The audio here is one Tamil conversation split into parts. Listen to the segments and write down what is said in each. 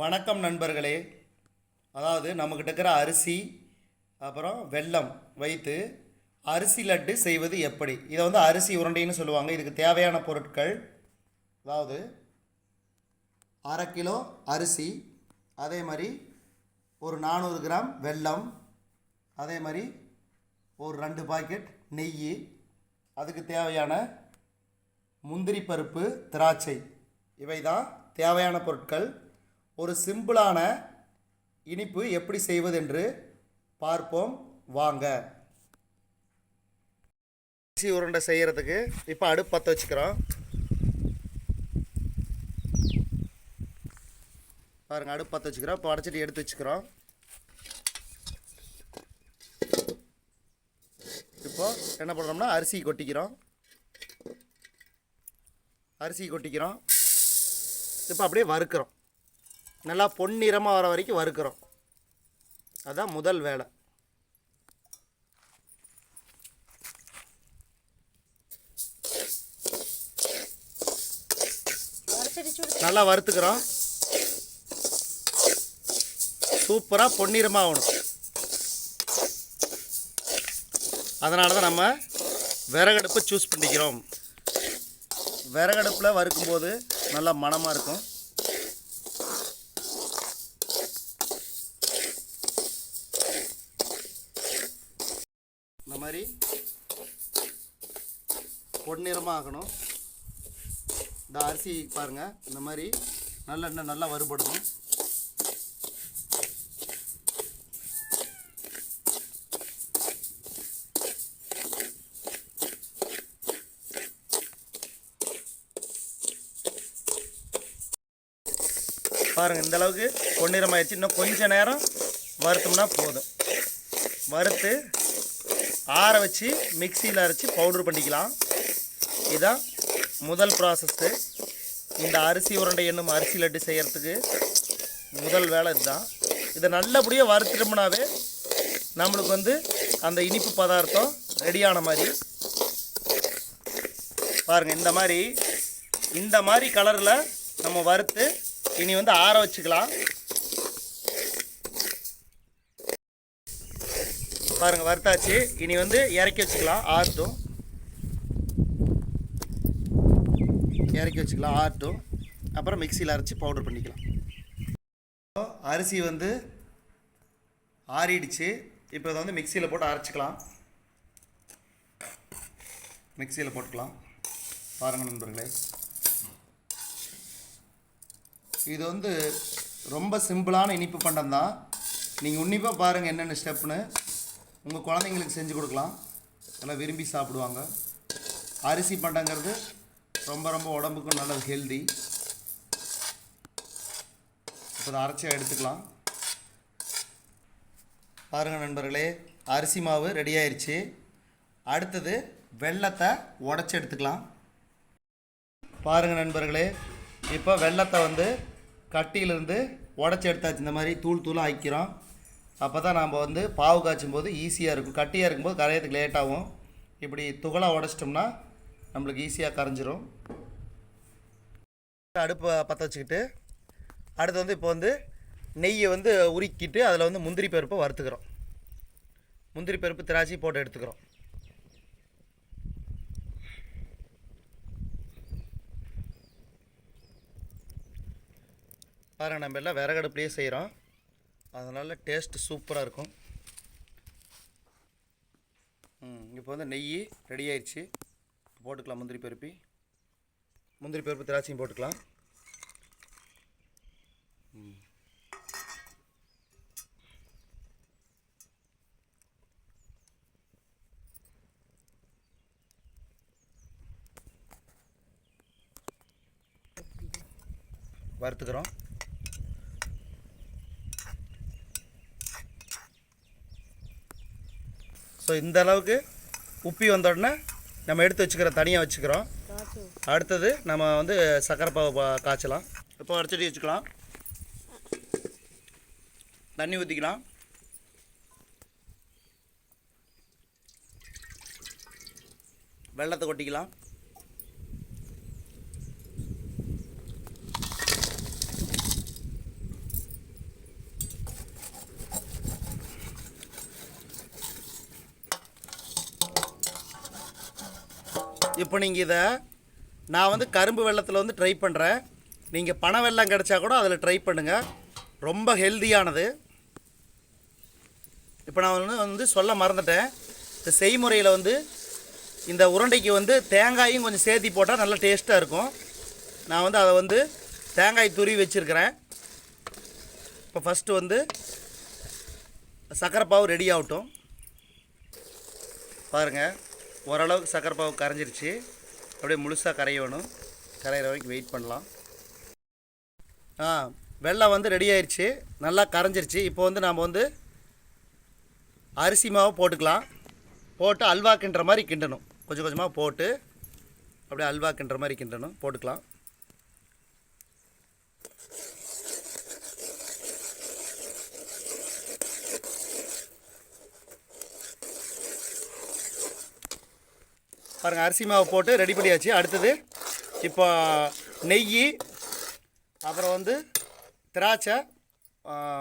வணக்கம் நண்பர்களே. அதாவது நம்மக்கிட்ட இருக்கிற அரிசி அப்புறம் வெல்லம் வைத்து அரிசி லட்டு செய்வது எப்படி? இதை வந்து அரிசி உருண்டைன்னு சொல்லுவாங்க. இதுக்கு தேவையான பொருட்கள் அதாவது அரை கிலோ அரிசி அதே மாதிரி ஒரு நானூறு கிராம் வெல்லம் அதே மாதிரி ஒரு ரெண்டு பாக்கெட் நெய் அதுக்கு தேவையான முந்திரி பருப்பு திராட்சை. இவை தான் தேவையான பொருட்கள். ஒரு சிம்பிளான இனிப்பு எப்படி செய்வது என்று பார்ப்போம். வாங்க. அரிசி உருண்டை செய்கிறதுக்கு இப்போ அடுப்பு பற்ற வச்சுக்கிறோம். பாருங்கள் அடுப்பு பற்ற வச்சுக்கிறோம். இப்போ அடைச்சிட்டு எடுத்து வச்சுக்கிறோம். இப்போ என்ன பண்ணுறோம்னா அரிசி கொட்டிக்கிறோம். அரிசி கொட்டிக்கிறோம். இப்போ அப்படியே வறுக்கிறோம். நல்லா பொன்னிறமாக வர வரைக்கும் வறுக்கிறோம். அதான் முதல் வேலை. நல்லா வறுத்துக்கிறோம். சூப்பராக பொன்னிறமாக ஆகணும். அதனால தான் நம்ம விறகடுப்பை சூஸ் பண்ணிக்கிறோம். விறகடுப்பில் வறுக்கும்போது நல்லா மணமாக இருக்கும் இந்த மாதிரி பொன்னிறமாக ஆகணும் இந்த அரிசி பாருங்கள் இந்த மாதிரி நல்லெண்ணெய் நல்லா வறுபடணும். பாருங்கள் இந்த அளவுக்கு பொன்னிறம் ஆயிடுச்சு இன்னும் கொஞ்ச நேரம் வறுத்தோம்னா போதும். வறுத்து ஆற வச்சு மிக்சியில் அரைச்சி பவுடர் பண்ணிக்கலாம். இதுதான் முதல் ப்ராசஸ்ஸு இந்த அரிசி உருண்டை என்னும் அரிசி லட்டு செய்கிறதுக்கு முதல் வேலை இதுதான். இதை நல்லபடியாக வறுத்துட்டோம்னாவே நம்மளுக்கு வந்து அந்த இனிப்பு பதார்த்தம் ரெடியான மாதிரி. பாருங்கள் இந்த மாதிரி இந்த மாதிரி கலரில் நம்ம வறுத்து இனி வந்து ஆற வச்சுக்கலாம். பாருங்கள் வறுத்தாச்சு. இனி வந்து இறக்கி வச்சுக்கலாம் ஆறட்டும். இறக்கி வச்சுக்கலாம் ஆட்டும். அப்புறம் மிக்சியில் அரைச்சி பவுடர் பண்ணிக்கலாம். அரிசி வந்து ஆறிடுச்சு. இப்போ இதை வந்து மிக்சியில் போட்டு அரைச்சிக்கலாம். மிக்சியில் போட்டுக்கலாம். பாருங்கள் நண்பர்களே. இது வந்து ரொம்ப சிம்பிளான இனிப்பு பண்டம் தான். நீங்கள் உன்னிப்பாக பாருங்கள் என்னென்ன ஸ்டெப்னு. உங்கள் குழந்தைங்களுக்கு செஞ்சு கொடுக்கலாம். எல்லாம் விரும்பி சாப்பிடுவாங்க. அரிசி பண்டங்கிறது ரொம்ப ரொம்ப உடம்புக்கும் நல்லது ஹெல்தி இப்போ இதை அரைச்சி எடுத்துக்கலாம். பாருங்கள் நண்பர்களே அரிசி மாவு ரெடி ஆயிடுச்சு அடுத்தது வெள்ளத்தை உடச்சி எடுத்துக்கலாம். பாருங்கள் நண்பர்களே இப்போ வெள்ளத்தை வந்து கட்டியிலிருந்து உடச்சி எடுத்தாச்சு. இந்த மாதிரி தூள் தூளாக ஆக்கிறோம் அப்போ தான் நாம் வந்து பாவு காய்ச்சும் போது ஈஸியாக இருக்கும். கட்டியாக இருக்கும்போது கரையிறதுக்கு லேட்டாகும் இப்படி துகளாக உடச்சிட்டோம்னா நம்மளுக்கு ஈஸியாக கரைஞ்சிரும். அடுப்பை பற்ற வச்சுக்கிட்டு அடுத்து வந்து இப்போ வந்து நெய்யை வந்து உருக்கிட்டு அதில் வந்து முந்திரி பருப்பை வறுத்துக்கிறோம். முந்திரி பருப்பு திராட்சை போட்டு எடுத்துக்கிறோம். பாருங்கள் நம்ம எல்லாம் விறகடுப்புலேயே செய்கிறோம் அதனால் டேஸ்ட் சூப்பராக இருக்கும். இப்போ வந்து நெய் ரெடி ஆயிடுச்சு போட்டுக்கலாம். முந்திரி பருப்பி. முந்திரி பருப்பு திராட்சையும் போட்டுக்கலாம். வறுத்துக்கிறோம். ஸோ இந்த அளவுக்கு உப்பி வந்த உடனே நம்ம எடுத்து வச்சுக்கிறோம் தனியாக வச்சுக்கிறோம். அடுத்தது நம்ம வந்து சக்கரை பாவு காய்ச்சலாம். இப்போ அரைச்சடி வச்சுக்கலாம். தண்ணி ஊற்றிக்கலாம் வெள்ளத்தை கொட்டிக்கலாம். இப்போ நீங்கள் இதை நான் வந்து கரும்பு வெள்ளத்தில் வந்து ட்ரை பண்ணுறேன் நீங்கள் பனை வெல்லம் கிடச்சா கூட அதில் ட்ரை பண்ணுங்கள் ரொம்ப ஹெல்தியானது இப்போ நான் வந்து வந்து சொல்ல மறந்துட்டேன். இந்த செய்முறையில் வந்து இந்த உருண்டைக்கு வந்து தேங்காயும் கொஞ்சம் சேர்த்தி போட்டால் நல்லா டேஸ்ட்டாக இருக்கும். நான் வந்து அதை வந்து தேங்காய் துருவி வச்சுருக்கிறேன். இப்போ ஃபஸ்ட்டு வந்து சக்கரை பாவு ரெடி ஆகட்டும். பாருங்கள் ஓரளவுக்கு சக்கரை பாவு கரைஞ்சிருச்சு. அப்படியே முழுசாக கரையணும். கரையிற வரைக்கும் வெயிட் பண்ணலாம். ஆ வெள்ளம் வந்து ரெடி ஆயிடுச்சு நல்லா கரைஞ்சிருச்சு. இப்போ வந்து நாம் வந்து அரிசி மாவு போட்டுக்கலாம். போட்டு அல்வா கிண்டுற மாதிரி கிண்டணும். கொஞ்சம் கொஞ்சமாக போட்டு அப்படியே அல்வா கிண்டுற மாதிரி கிண்டணும். போட்டுக்கலாம். பாருங்கள் அரிசி மாவு போட்டு ரெடி பண்ணியாச்சு. அடுத்தது இப்போ நெய் அப்புறம் வந்து திராட்சை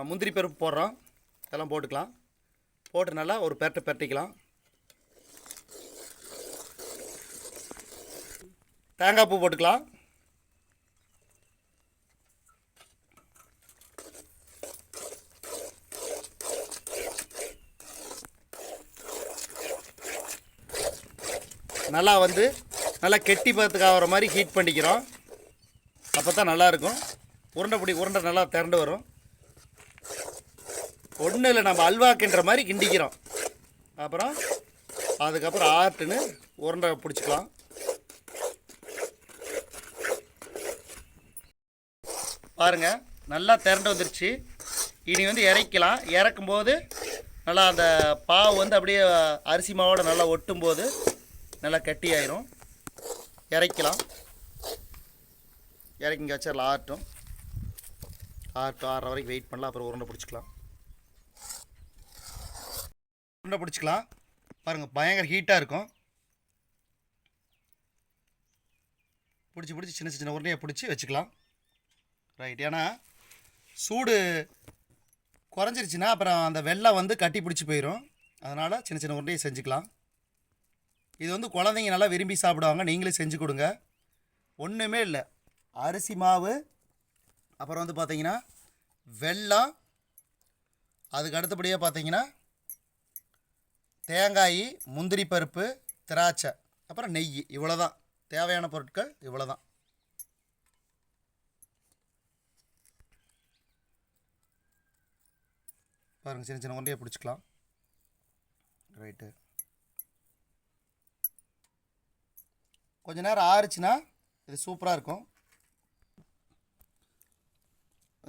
முந்திரி பருப்பு போடுறோம். இதெல்லாம் போட்டுக்கலாம். போட்டு நல்லா ஒரு பெரட்டை பெரட்டிக்கலாம். தேங்காய் பூ போட்டுக்கலாம். நல்லா வந்து நல்லா கெட்டி பதத்துக்கு ஆகிற மாதிரி ஹீட் பண்ணிக்கிறோம். அப்போ தான் நல்லாயிருக்கும் உருண்டை பிடி உருண்டை நல்லா திரண்டு வரும். ஒன்றும் இல்லை நம்ம அல்வாக்குன்ற மாதிரி கிண்டிக்கிறோம். அப்புறம் அதுக்கப்புறம் ஆட்டுன்னு உருண்டை பிடிச்சிக்கலாம். பாருங்கள் நல்லா திரண்டு வந்துருச்சு. இனி வந்து இறக்கலாம். இறக்கும்போது நல்லா அந்த பாவு வந்து அப்படியே அரிசி மாவோட நல்லா ஒட்டும் போது நல்லா கட்டியாயிரும். இறக்கலாம். இறக்கி இங்கே வச்சிடலாம் ஆட்டும் ஆட்டும் ஆறுற வரைக்கும் வெயிட் பண்ணலாம் அப்புறம் உருண்டை பிடிச்சிக்கலாம். உருண்டை பிடிச்சிக்கலாம். பாருங்கள் பயங்கர ஹீட்டாக இருக்கும். பிடிச்சி பிடிச்சி சின்ன சின்ன உருண்டையை பிடிச்சி வச்சுக்கலாம். ரைட் ஏன்னா சூடு குறைஞ்சிருச்சுன்னா அப்புறம் அந்த வெள்ளம் வந்து கட்டி பிடிச்சி போயிடும் அதனால் சின்ன சின்ன உருண்டையை செஞ்சுக்கலாம். இது வந்து குழந்தைங்க நல்லா விரும்பி சாப்பிடுவாங்க. நீங்களே செஞ்சு கொடுங்க. ஒன்றுமே இல்லை. அரிசி மாவு அப்புறம் வந்து பார்த்திங்கன்னா வெல்லம் அதுக்கு அடுத்தபடியாக பார்த்திங்கன்னா தேங்காய் முந்திரி பருப்பு திராட்சை அப்புறம் நெய் இவ்வளோ தான் தேவையான பொருட்கள் இவ்வளோ தான் பாருங்கள் சின்ன சின்ன ஒன்றையே பிடிச்சிக்கலாம். ரைட்டு கொஞ்ச நேரம் ஆறுச்சுன்னா இது சூப்பராக இருக்கும்.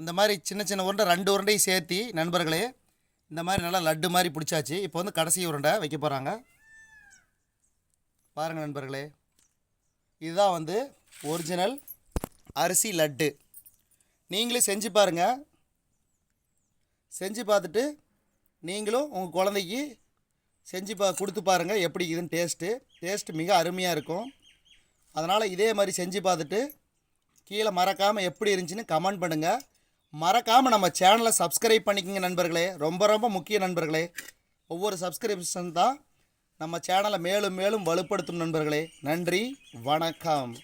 இந்த மாதிரி சின்ன சின்ன உருண்டை ரெண்டு உருண்டையும் சேர்த்தி நண்பர்களே இந்த மாதிரி நல்லா லட்டு மாதிரி பிடிச்சாச்சு. இப்போ வந்து கடைசி உருண்டை வைக்க போகிறாங்க பாருங்கள் நண்பர்களே இதுதான் வந்து ஒரிஜினல் அரிசி லட்டு. நீங்களும் செஞ்சு பாருங்கள் செஞ்சு பார்த்துட்டு நீங்களும் உங்கள் குழந்தைக்கு செஞ்சு பா கொடுத்து பாருங்கள் எப்படி இதுன்னு டேஸ்ட்டு டேஸ்ட்டு மிக அருமையாக இருக்கும். அதனால் இதே மாதிரி செஞ்சு பார்த்துட்டு கீழே மறக்காமல் எப்படி இருந்துச்சுன்னு கமெண்ட் பண்ணுங்கள் மறக்காமல் நம்ம சேனலை சப்ஸ்கிரைப் பண்ணிக்கங்க நண்பர்களே. ரொம்ப ரொம்ப முக்கிய நண்பர்களே. ஒவ்வொரு சப்ஸ்கிரிப்ஷன் தான் நம்ம சேனலை மேலும் மேலும் வலுப்படுத்தும் நண்பர்களே. நன்றி. வணக்கம்.